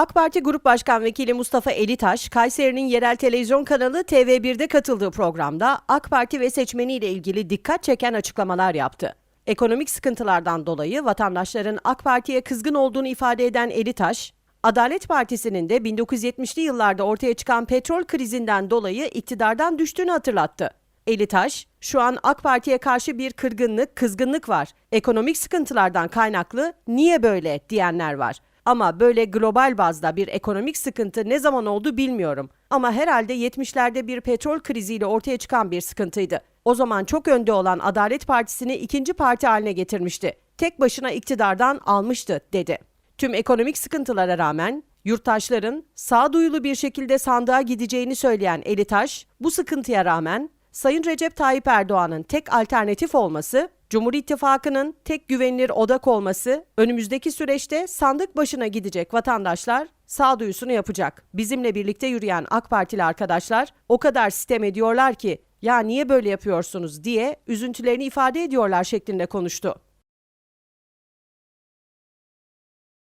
AK Parti Grup Başkan Vekili Mustafa Elitaş, Kayseri'nin yerel televizyon kanalı TV1'de katıldığı programda AK Parti ve seçmeniyle ilgili dikkat çeken açıklamalar yaptı. Ekonomik sıkıntılardan dolayı vatandaşların AK Parti'ye kızgın olduğunu ifade eden Elitaş, Adalet Partisi'nin de 1970'li yıllarda ortaya çıkan petrol krizinden dolayı iktidardan düştüğünü hatırlattı. Elitaş, şu an AK Parti'ye karşı bir kırgınlık, kızgınlık var. Ekonomik sıkıntılardan kaynaklı niye böyle diyenler var. Ama böyle global bazda bir ekonomik sıkıntı ne zaman oldu bilmiyorum. Ama herhalde 70'lerde bir petrol kriziyle ortaya çıkan bir sıkıntıydı. O zaman çok önde olan Adalet Partisi'ni ikinci parti haline getirmişti. Tek başına iktidardan almıştı, dedi. Tüm ekonomik sıkıntılara rağmen yurttaşların sağduyulu bir şekilde sandığa gideceğini söyleyen Elitaş, bu sıkıntıya rağmen Sayın Recep Tayyip Erdoğan'ın tek alternatif olması, Cumhur İttifakı'nın tek güvenilir odak olması, önümüzdeki süreçte sandık başına gidecek vatandaşlar sağduyusunu yapacak. Bizimle birlikte yürüyen AK Partili arkadaşlar o kadar sitem ediyorlar ki ya niye böyle yapıyorsunuz diye üzüntülerini ifade ediyorlar şeklinde konuştu.